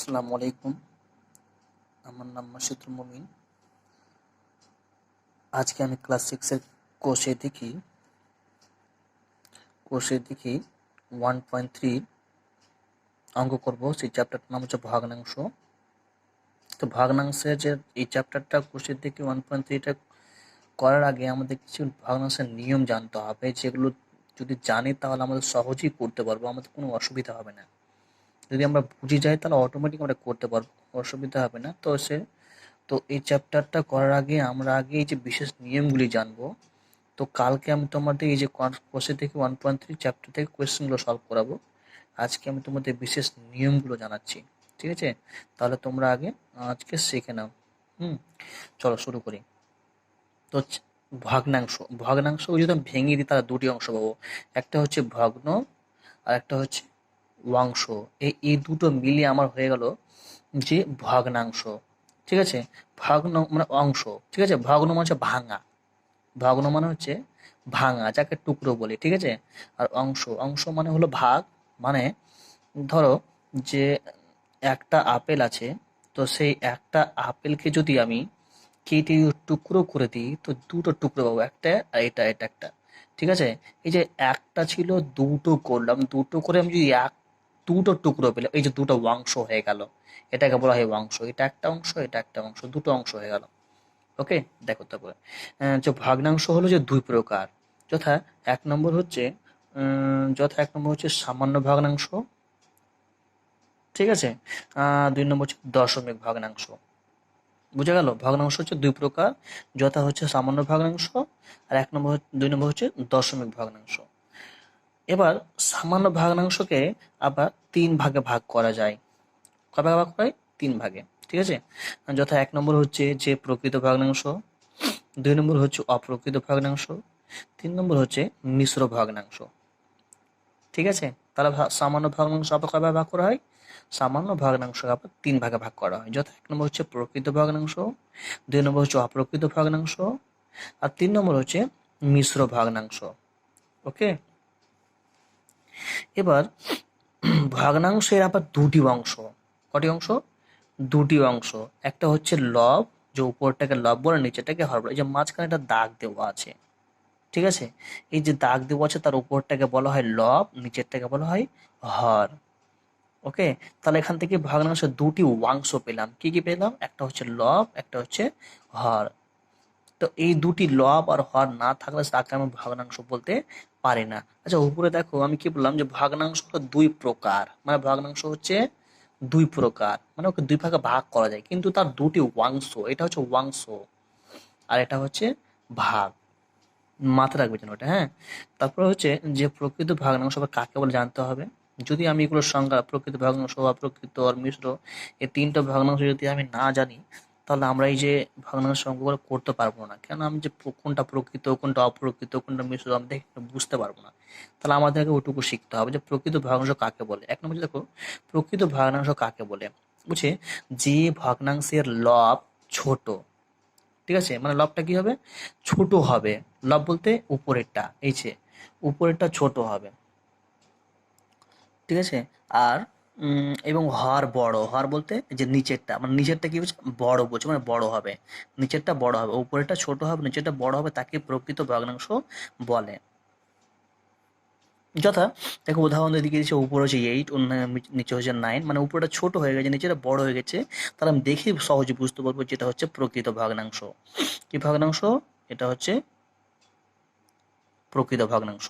আসসালামু আলাইকুম। আমার নাম মাসিদুল মমিন। আজকে আমি ক্লাস সিক্সের কোর্সে দেখি। কোর্সে দেখি ওয়ান পয়েন্ট থ্রি অঙ্ক করব, সেই চ্যাপ্টারটার নাম হচ্ছে ভগ্নাংশ। তো ভগ্নাংশের যে এই চ্যাপ্টারটা কোর্সে দেখি ওয়ান পয়েন্ট থ্রিটা করার আগে আমাদের কিছু ভগ্নাংশের নিয়ম জানতে হবে। যেগুলো যদি জানি তাহলে আমাদের সহজেই করতে পারব, আমাদের কোনো অসুবিধা হবে না। যদি আমরা বুঝে যাই, তাহলে অটোমেটিক আমরা করতে পারব, অসুবিধা হবে না। তো সে, তো এই চ্যাপ্টারটা করার আগে আমরা আগে এই যে বিশেষ নিয়মগুলি জানব। তো কালকে আমি তোমাদের এই যে কোর্সে থেকে ওয়ান পয়েন্ট থ্রি চ্যাপ্টার থেকে কোয়েশ্চেনগুলো সলভ করাবো। আজকে আমি তোমাদের বিশেষ নিয়মগুলো জানাচ্ছি, ঠিক আছে? তাহলে তোমরা আগে আজকে শিখে নাও। হুম, চলো শুরু করি। তো ভগ্নাংশ ভগ্নাংশ যদি ভেঙে দিই, তাহলে দুটি অংশ পাবো। একটা হচ্ছে ভগ্ন আর একটা হচ্ছে ওয়াংশ। এই এই দুটো মিলিয়ে আমার হয়ে গেল যে ভগ্নাংশ। ঠিক আছে? ভগ্ন মানে অংশ। ঠিক আছে? ভগ্ন মানে হচ্ছে ভাঙা। ভগ্ন মানে হচ্ছে ভাঙা, যাকে টুকরো বলি। ঠিক আছে? আর অংশ অংশ মানে হলো ভাগ। মানে ধরো যে একটা আপেল আছে, তো সেই একটা আপেলকে যদি আমি কেটে টুকরো করে দিই, তো দুটো টুকরো পাবো। একটা, এটা এটা, একটা। ঠিক আছে? এই যে একটা ছিল, দুটো করলাম। দুটো করে আমি যদি এক দুটো টুকরো পেলাম এই যে দুটো অংশ হয়ে গেল, এটাকে বলা হয় অংশ, এটা একটা অংশ, এটা একটা অংশ, দুটো অংশ হয়ে গেল। ওকে? দেখো তারপরে। যে ভগ্নাংশ হলো যে দুই প্রকার, যথা এক নম্বর হচ্ছে যথা এক নম্বর হচ্ছে সামান্য ভগ্নাংশ, ঠিক আছে? দুই নম্বর হচ্ছে দশমিক ভগ্নাংশ। বুঝে গেল? ভগ্নাংশ হচ্ছে দুই প্রকার, যথা হচ্ছে সামান্য ভগ্নাংশ, আর এক নম্বর দুই নম্বর হচ্ছে দশমিক ভগ্নাংশ। এবার সামান্য ভগ্নাংশকে আবার তিন ভাগে ভাগ করা যায়। কয় ভাগে করা তিন ভাগে, ঠিক আছে? যথা এক নম্বর হচ্ছে যে প্রকৃত ভগ্নাংশ, দুই নম্বর হচ্ছে অপ্রকৃত ভগ্নাংশ, তিন নম্বর হচ্ছে মিশ্র ভগ্নাংশ। ঠিক আছে? তাহলে সামান্য ভগ্নাংশ আবার কবে ভাগ করা হয়? সামান্য ভগ্নাংশ আবার তিন ভাগে ভাগ করা হয়। যথা এক নম্বর হচ্ছে প্রকৃত ভগ্নাংশ, দুই নম্বর হচ্ছে অপ্রকৃত ভগ্নাংশ, আর তিন নম্বর হচ্ছে মিশ্র ভগ্নাংশ। ওকে? এবার, ভগ্নাংশের আবার দুটি অংশ। কটি অংশ? দুটি অংশ। একটা হচ্ছে লব, যে উপরটাকে লব বলে নিচেটাকে হর বলে। এই যে মাঝখানে একটা দাগ দেওয়া আছে। ঠিক আছে? এই যে দাগ দেওয়া আছে, তার উপরটাকে বলা হয় লব, নিচেরটাকে বলা হয় হর। ওকে? তাহলে এখান থেকে ভগ্নাংশের দুটি অংশ পেলাম। কি কি পেলাম? একটা হচ্ছে লব, একটা হচ্ছে হর। তো এই দুটি লব আর হর না থাকলে তাকে আমি ভগ্নাংশ বলতে পারি না। আচ্ছা উপরে দেখো, আমি কি বললাম যে ভগ্নাংশ দুই প্রকার। মানে ভগ্নাংশ হচ্ছে দুই প্রকার। মানে ওকে দুই ভাগে ভাগ করা যায়। কিন্তু তার দুটি অংশ এটা হচ্ছে অংশ আর এটা হচ্ছে ভাগ। মাথায় রাখবে যেন ওটা হ্যাঁ? তারপরে হচ্ছে যে প্রকৃত ভগ্নাংশ আবার কাকে বলে জানতে হবে? যদি আমি এগুলোর সংজ্ঞা, প্রকৃত ভগ্নাংশ বা প্রকৃত আর মিশ্র, এই তিনটা ভগ্নাংশ যদি আমি না জানি তাহলে আমরা এই যে ভগ্নাংশ অঙ্কগুলো করতে পারব না। কেন আমি যে কোনটা প্রকৃত, কোনটা অপ্রকৃত, কোনটা মিশ্র আমি দেখে বুঝতে পারব না। তাহলে আমাদেরকে ওটুকু শিখতে হবে যে প্রকৃত ভগ্নাংশ কাকে বলে? এক নম্বর দেখো, প্রকৃত ভগ্নাংশ কাকে বলে? বুঝছে? যে ভগ্নাংশের লব ছোট, ঠিক আছে? মানে লবটা কি হবে? ছোট হবে। লব বলতে উপরেরটা, এই যে, উপরেরটা ছোট হবে, ঠিক আছে? আর এবং হর বড়। হর বলতে যে নিচেরটা মানে নিচেরটা কি বলছে? বড় বলছে মানে বড় হবে। নিচেরটা বড় হবে, উপরেরটা ছোট হবে, নিচেরটা বড় হবে তাকে প্রকৃত ভগ্নাংশ বলে। যথা, দেখো উদাহরণ দিকে দিচ্ছে উপরে হচ্ছে এইট অন্য নিচে হচ্ছে নাইন মানে উপরেটা ছোট হয়ে গেছে নিচেটা বড় হয়ে গেছে। তাহলে আমি দেখে সহজে বুঝতে পারব যেটা হচ্ছে প্রকৃত ভগ্নাংশ। কি ভগ্নাংশ? এটা হচ্ছে প্রকৃত ভগ্নাংশ।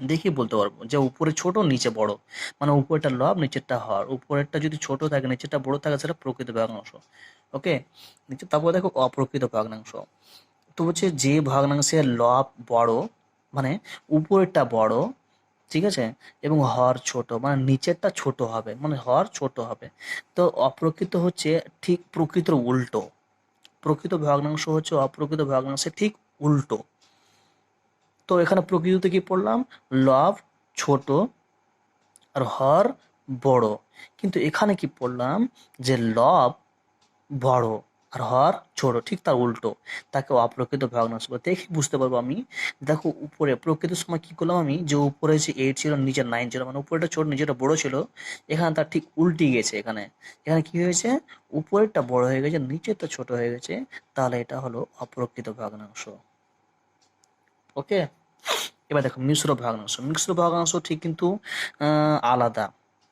দেখি বলতে পারব যে উপরে ছোট, নিচে বড়। মানে উপরেরটা লব, নিচেরটা হর। উপরেরটা যদি ছোট থাকে, নিচেরটা বড় থাকে, সেটা প্রকৃত ভগ্নাংশ। ওকে? নিচে তারপর দেখো অপ্রকৃত ভগ্নাংশ। তো হচ্ছে যে ভগ্নাংশের লব বড় মানে উপরেরটা বড়, ঠিক আছে? এবং হর ছোট মানে নিচেরটা ছোট হবে মানে হর ছোট হবে। তো অপ্রকৃত হচ্ছে ঠিক প্রকৃতর উল্টো। প্রকৃত ভগ্নাংশ হচ্ছে অপ্রকৃত ভগ্নাংশের ঠিক উল্টো। তো এখানে প্রকৃতিতে কি পড়লাম? লব, ছোট আর হর, বড়। কিন্তু এখানে কি পড়লাম? যে লব বড় আর হর ছোট, ঠিক তার উল্টো। তাকে অপ্রকৃত ভগ্নাংশ বলে দেখে বুঝতে পারব আমি। দেখো, উপরে প্রকৃত সময় কি করলাম আমি? যে উপরে যে এইট ছিল, নিচে নাইন ছিল। মানে উপরেটা ছোট, নিচেটা বড় ছিল। এখানে তার ঠিক উল্টি গেছে এখানে। এখানে কি হয়েছে? উপরেরটা বড় হয়ে গেছে, নিচেরটা ছোট হয়ে গেছে। তাহলে এটা হলো অপ্রকৃত ভগ্নাংশ। ওকে এবার দেখো মিশ্র ভগ্নাংশ। মিশ্র ভগ্নাংশ ঠিক কিন্তু আলাদা।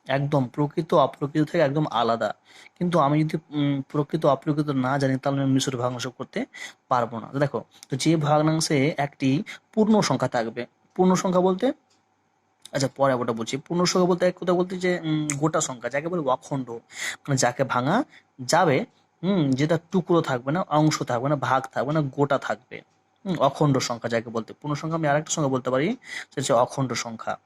একদম প্রকৃত অপ্রকৃত থেকে একদম আলাদা। কিন্তু আমি যদি প্রকৃত অপ্রকৃত না জানি, তাহলে আমি মিশ্র ভগ্নাংশ করতে পারব না। দেখো, তো যে ভগ্নাংশে একটি পূর্ণ সংখ্যা থাকবে, পূর্ণ সংখ্যা বলতে আচ্ছা পরে ওটা বলছি। পূর্ণ সংখ্যা বলতে এক কথা বলতে যে গোটা সংখ্যা, যাকে বলে অখণ্ড মানে যাকে ভাঙা যাবে হুম যেটা টুকরো থাকবে না, অংশ থাকবে না, ভাগ থাকবে না, গোটা থাকবে। অখণ্ড সংখ্যা যাকে বলতে পূর্ণ সংখ্যা আমি আরেকটা সংখ্যা বলতে পারি, সেটা হচ্ছে অখণ্ড সংখ্যা।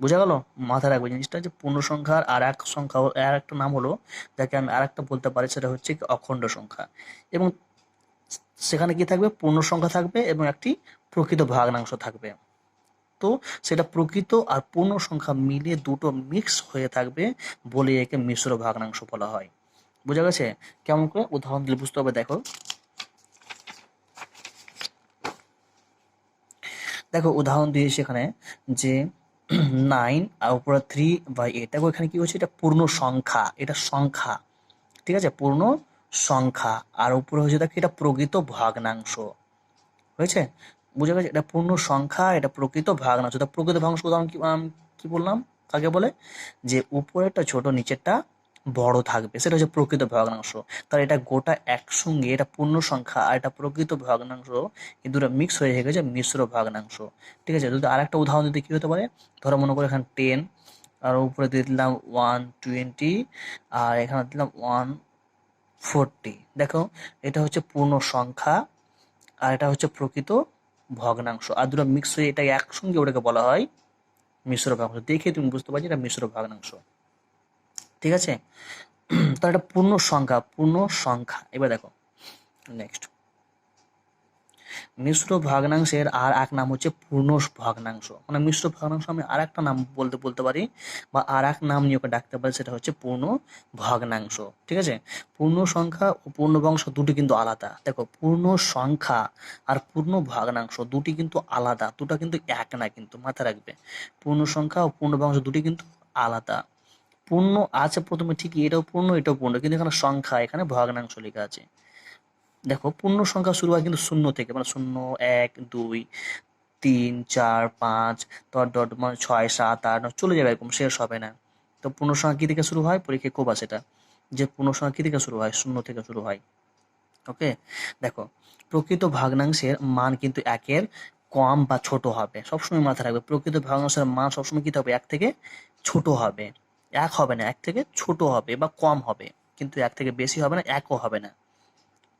বোঝা গেল? মাথায় রাখবে জিনিসটা যে পূর্ণ সংখ্যার আর এক সংখ্যা আর একটা নাম হলো, যাকে আমি আর একটা বলতে পারি, সেটা হচ্ছে অখণ্ড সংখ্যা। এবং সেখানে কি থাকবে? পূর্ণ সংখ্যা থাকবে এবং একটি প্রকৃত ভগ্নাংশ থাকবে। তো সেটা প্রকৃত আর পূর্ণ সংখ্যা মিলে দুটো মিক্স হয়ে থাকবে বলে একে মিশ্র ভগ্নাংশ বলা হয়। বোঝা গেছে? কেমন করে? উদাহরণ দিলে বুঝতে হবে, দেখো। দেখো, উদাহরণ দিয়ে এখানে যে নাইন আর উপরে থ্রি বাই এইট দেখো, এখানে কি হচ্ছে? এটা পূর্ণ সংখ্যা, এটা সংখ্যা, ঠিক আছে? পূর্ণ সংখ্যা। আর উপরে হচ্ছে, দেখো, এটা প্রকৃত ভগ্নাংশ, হয়েছে? বুঝে গেছে? এটা পূর্ণ সংখ্যা, এটা প্রকৃত ভগ্নাংশ। এটা প্রকৃত ভগ্নাংশ উদাহরণ কি কি বললাম? কাকে বলে? যে উপরেরটা ছোট, নিচেরটা বড় থাকবে। সেটা হচ্ছে প্রকৃত ভগ্নাংশ। তাহলে এটা গোটা একসঙ্গে এটা পূর্ণ সংখ্যা আর এটা প্রকৃত ভগ্নাংশ এই দুটো মিক্স হয়ে গেছে মিশ্র ভগ্নাংশ। ঠিক আছে? যদি আরেকটা উদাহরণ দিতে কি হতে পারে? ধরো মনে করো এখানে টেন আর উপরে দিয়ে দিলাম ওয়ান টোয়েন্টি আর এখানে দিলাম ওয়ান ফোরটি দেখো, এটা হচ্ছে পূর্ণ সংখ্যা আর এটা হচ্ছে প্রকৃত ভগ্নাংশ। আর দুটো মিক্স হয়ে এটা একসঙ্গে ওটাকে বলা হয় মিশ্র ভগ্নাংশ। দেখে তুমি বুঝতে পারছি এটা মিশ্র ভগ্নাংশ। ঠিক আছে? তো এটা পূর্ণ সংখ্যা পূর্ণ সংখ্যা। এবার দেখো নেক্সট মিশ্র ভগ্নাংশের আর এক নাম হচ্ছে পূর্ণ ভগ্নাংশ। মানে মিশ্র ভগ্নাংশ আমি আর একটা নাম বলতে বলতে পারি, বা আর এক নাম নিয়ে ওকে ডাকতে পারি, সেটা হচ্ছে পূর্ণ ভগ্নাংশ। ঠিক আছে? পূর্ণ সংখ্যা ও পূর্ণ বংশ দুটি কিন্তু আলাদা। দেখো, পূর্ণ সংখ্যা আর পূর্ণ ভগ্নাংশ দুটি কিন্তু আলাদা, দুটো কিন্তু এক না কিন্তু, মাথায় রাখবে। পূর্ণ সংখ্যা ও পূর্ণ বংশ দুটি কিন্তু আলাদা। পূর্ণ আছে প্রথমে ঠিকই, এটাও পূর্ণ এটাও পূর্ণ, কিন্তু এখানে সংখ্যা, এখানে ভগ্নাংশ লেখা আছে। দেখো, পূর্ণ সংখ্যা শুরু হয় কিন্তু শূন্য থেকে মানে শূন্য, এক, দুই, তিন, চার, পাঁচ, ডট ডট মানে ছয়, সাত, আট, নয়, চলে যাবে এরকম শেষ হবে না। তো পূর্ণ সংখ্যা কি থেকে শুরু হয়? পরীক্ষায় কোবা সেটা যে পূর্ণ সংখ্যা কি থেকে শুরু হয়? শূন্য থেকে শুরু হয়। ওকে? দেখো, প্রকৃত ভগ্নাংশের মান কিন্তু একের কম বা ছোট হবে, সবসময় মাথায় রাখবে, প্রকৃত ভগ্নাংশের মান সবসময় কী হবে? এক থেকে ছোট হবে। এক হবে না এক থেকে ছোট হবে বা কম হবে কিন্তু এক থেকে বেশি হবে না একও হবে না।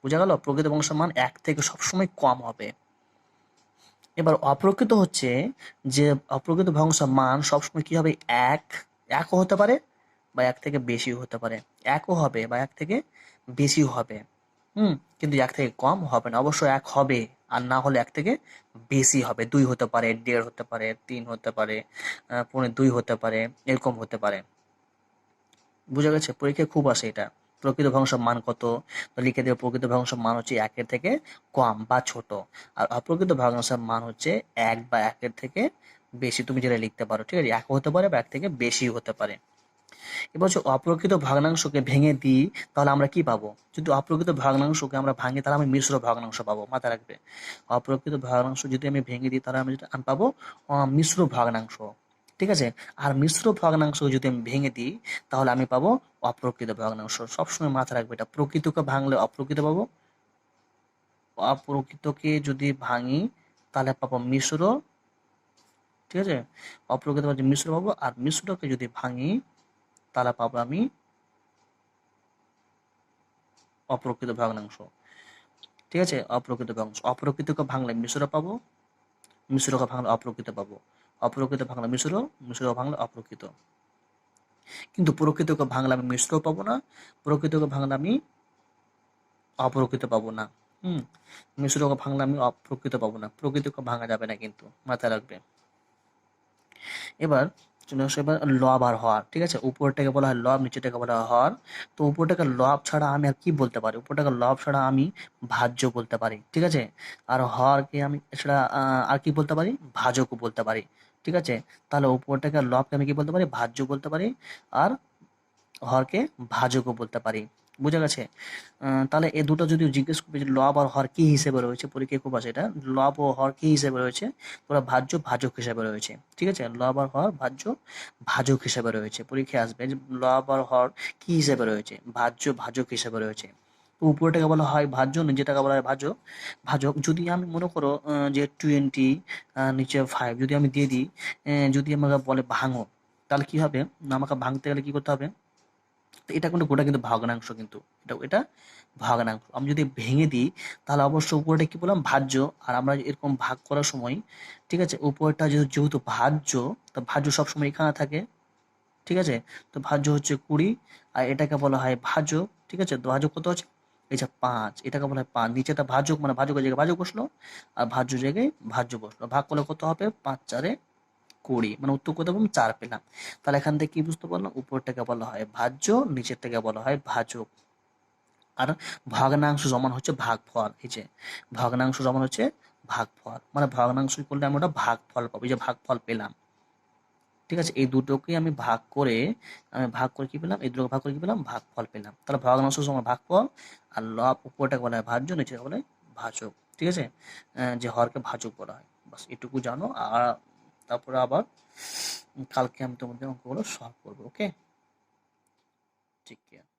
বোঝা গেল? প্রকৃত ভগ্নাংশের মান এক থেকে সবসময় কম হবে। এবার অপ্রকৃত হচ্ছে যে অপ্রকৃত ভগ্নাংশের মান সবসময় কি হবে? এক একও হতে পারে বা এক থেকে বেশিও হতে পারে। একও হবে বা এক থেকে বেশিও হবে। হুম কিন্তু এক থেকে কম হবে না অবশ্যই এক হবে আর না হলে এক থেকে বেশি হবে। দুই হতে পারে দেড় হতে পারে তিন হতে পারে আহ, পৌনে দুই হতে পারে এরকম হতে পারে। বুঝা গেছে? পরীক্ষায় খুব আসে এটা। প্রকৃত ভগ্নাংশের মান কত? লিখে দেবে প্রকৃত ভগ্নাংশের মান হচ্ছে একের থেকে কম বা ছোট। আর অপ্রকৃত ভগ্নাংশের মান হচ্ছে এক বা একের থেকে বেশি। তুমি যেটা লিখতে পারো, ঠিক আছে? এক হতে পারে বা এক থেকে বেশি হতে পারে। এবার হচ্ছে অপ্রকৃত ভগ্নাংশকে ভেঙে দিই, তাহলে আমরা কি পাবো? যদি অপ্রকৃত ভগ্নাংশকে আমরা ভাঙি, তাহলে আমি মিশ্র ভগ্নাংশ পাবো, মাথায় রাখবে। অপ্রকৃত ভগ্নাংশ যদি আমি ভেঙে দিই, তাহলে আমি যেটা পাবো মিশ্র ভগ্নাংশ। ঠিক আছে? আর মিশ্র ভগ্নাংশ যদি আমি ভেঙে দিই, তাহলে আমি পাবো অপ্রকৃত ভগ্নাংশ। সবসময় মাথায় রাখবে এটা। প্রকৃতকে ভাঙলে অপ্রকৃত পাবো। অপ্রকৃতকে যদি ভাঙি, তাহলে পাবো মিশ্র। ঠিক আছে? অপ্রকৃত মিশ্র পাবো। আর মিশ্রকে যদি ভাঙি, তাহলে পাবো আমি অপ্রকৃত ভগ্নাংশ। ঠিক আছে? অপ্রকৃত ভগ্নাংশ। অপ্রকৃতকে ভাঙলে মিশ্র পাবো। মিশ্রকে ভাঙলে অপ্রকৃত পাবো। অপ্রকৃত ভাঙলে মিশ্র মিশ্র ভাঙলে অপ্রকৃত। কিন্তু প্রকৃতকে ভাঙলে আমি মিশ্র পাবো না প্রকৃতকে ভাঙলে আমি অপ্রকৃত পাবো না। হুম মিশ্রকে ভাঙলে আমি অপ্রকৃত পাবো না প্রকৃতকে ভাঙা যাবে না কিন্তু, মাথায় রাখবে। এবার চলে আসো, এবার লব আর হর ঠিক আছে? উপরটাকে বলা হয় লব নিচেটাকে বলা হয় হর। তো উপরটাকে লব ছাড়া আমি আর কি বলতে পারি? উপরটাকে লব ছাড়া আমি ভাজ্য বলতে পারি, ঠিক আছে? আর হরকে আমি এছাড়া আর কি বলতে পারি? ভাজকও বলতে পারি। ঠিক আছে? তাহলে উপরটাকে লবকে আমি কি বলতে পারি? ভাজ্য বলতে পারি। আর হরকে ভাজকও বলতে পারি। বুঝা গেছে? তাহলে এই দুটো যদি জিজ্ঞেস করবে যে লব আর হর কি হিসেবে রয়েছে পরীক্ষায় খুব আছে এটা। লব ও হর কি হিসেবে রয়েছে? তোরা ভাজ্য ভাজক হিসেবে রয়েছে। ঠিক আছে? লব আর হর ভাজ্য ভাজক হিসেবে রয়েছে। পরীক্ষায় আসবে যে লব আর হর কি হিসেবে রয়েছে? ভাজ্য ভাজক হিসেবে রয়েছে। উপরটাকে বলা হয় ভাজ্য নিচেটাকে বলা হয় ভাজক ভাজক যদি আমি মনে করো যে টোয়েন্টি নিচে ফাইভ যদি আমি দিয়ে দিই যদি আমাকে বলে ভাঙো, তাহলে কি হবে? আমাকে ভাঙতে গেলে কি করতে হবে? এটা কিন্তু গোটা কিন্তু ভগ্নাংশ কিন্তু। এটা এটা ভগ্নাংশ। আমি যদি ভেঙে দিই, তাহলে অবশ্য উপরটা কি বললাম? ভাজ্য। আর আমরা এরকম ভাগ করার সময়, ঠিক আছে, উপরটা যেহেতু যেহেতু ভাজ্য, তো ভাজ্য সবসময় এখানে থাকে, ঠিক আছে? তো ভাজ্য হচ্ছে কুড়ি, আর এটাকে বলা হয় ভাজক ঠিক আছে? তো ভাজক কত আছে? এই যে পাঁচ, এটাকে বলা হয় পাঁচ। নিচেটা ভাজক মানে ভাজকের জায়গায় ভাজক বসল, আর ভাজ্য জায়গায় ভাজ্য বসল। ভাগ করলে কত হবে? পাঁচ, চারে কুড়ি মানে উত্তর কত পাবো চার পেলাম। তাহলে এখান থেকে কি বুঝতে পারলাম? উপরটাকে বলা হয় ভাজ্য, নিচেরটাকে বলা হয় ভাজক। আর ভগ্নাংশ সমান হচ্ছে ভাগফল, এই যে ভগ্নাংশ সমান হচ্ছে ভাগফল। মানে ভগ্নাংশ করলে আমরা ওটা ভাগফল পাবো। এই যে ভাগফল পেলাম। ঠিক আছে, এই দুটোকে আমি ভাগ করে, আমি ভাগ করে কি পেলাম? এই দুটোকে ভাগ করে কি পেলাম? ভাগ ফল পেলাম। তাহলে ভগ্নাংশ ভাগ ফল আর লব উপরটাকে বলা হয় ভাজ্য নিচেটাকে বলা হয় ভাজক। ঠিক আছে? যে হরকে ভাজক বলা হয়। বাস এটুকু জানো। আর তারপরে আবার কালকে আমি তোমাদের অঙ্কগুলো সলভ করব ওকে ঠিক আছে